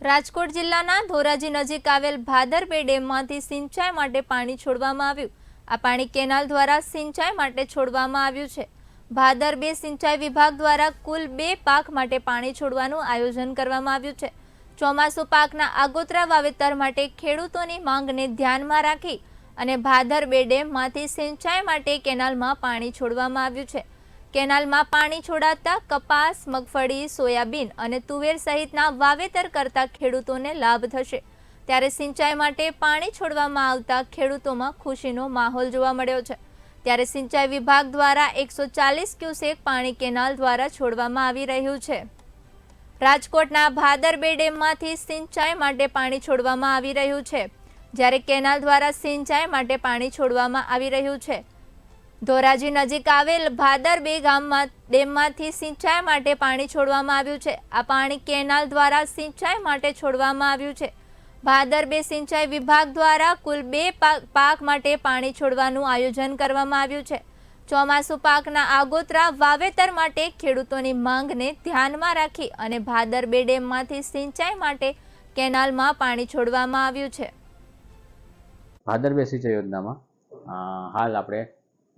રાજકોટ જિલ્લાના ધોરાજી નજીક આવેલ ભાદરબે ડેમમાંથી સિંચાઈ માટે પાણી છોડવામાં આવ્યું. આ પાણી કેનાલ દ્વારા સિંચાઈ માટે છોડવામાં આવ્યું છે. ભાદરબે સિંચાઈ વિભાગ દ્વારા કુલ બે પાક માટે પાણી છોડવાનું આયોજન કરવામાં આવ્યું છે. ચોમાસુ પાકના આગોતરા વાવેતર માટે ખેડૂતોની માંગને ધ્યાનમાં રાખી અને ભાદરબે ડેમમાંથી સિંચાઈ માટે કેનાલમાં પાણી છોડવામાં આવ્યું છે. કેનાલમાં પાણી છોડાતા કપાસ, મગફળી, સોયાબીન અને તુવેર સહિતના વાવેતર કરતા ખેડૂતોને લાભ થશે. ત્યારે સિંચાઈ માટે પાણી છોડવામાં આવતા ખેડૂતોમાં ખુશીનો માહોલ જોવા મળ્યો છે. ત્યારે સિંચાઈ વિભાગ દ્વારા એકસો ચાલીસ ક્યુસેક પાણી કેનાલ દ્વારા છોડવામાં આવી રહ્યું છે. રાજકોટના ભાદરબે ડેમમાંથી સિંચાઈ માટે પાણી છોડવામાં આવી રહ્યું છે. જ્યારે કેનાલ દ્વારા સિંચાઈ માટે પાણી છોડવામાં આવી રહ્યું છે. ધોરાજી નજીક આવેલ ભાદરબે ગામમાં ડેમમાંથી સિંચાઈ માટે પાણી છોડવામાં આવ્યું છે. આ પાણી કેનાલ દ્વારા સિંચાઈ માટે છોડવામાં આવ્યું છે. ભાદરબે સિંચાઈ વિભાગ દ્વારા કુલ બે પાક માટે પાણી છોડવાનું આયોજન કરવામાં આવ્યું છે. ચોમાસુ પાકના આગોતરા વાવેતર માટે ખેડૂતોની માંગને ધ્યાનમાં રાખી અને ભાદર બે ડેમમાંથી સિંચાઈ માટે કેનાલમાં પાણી છોડવામાં આવ્યું છે. ભાદરબે સિંચાઈ યોજનામાં હાલ આપણે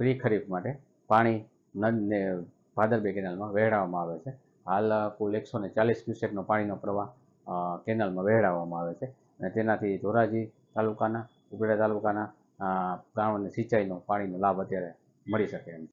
પ્રી ખરીફ માટે પાણી નદને ભાદરબે કેનાલમાં વહેરાવવામાં આવે છે. હાલ કુલ એકસો ને ચાલીસ ક્યુસેકનો પાણીનો પ્રવાહ કેનાલમાં વહેરાવવામાં આવે છે અને તેનાથી ધોરાજી તાલુકાના ઉપરેડા તાલુકાના ગામોને સિંચાઈનો પાણીનો લાભ અત્યારે મળી શકે એમ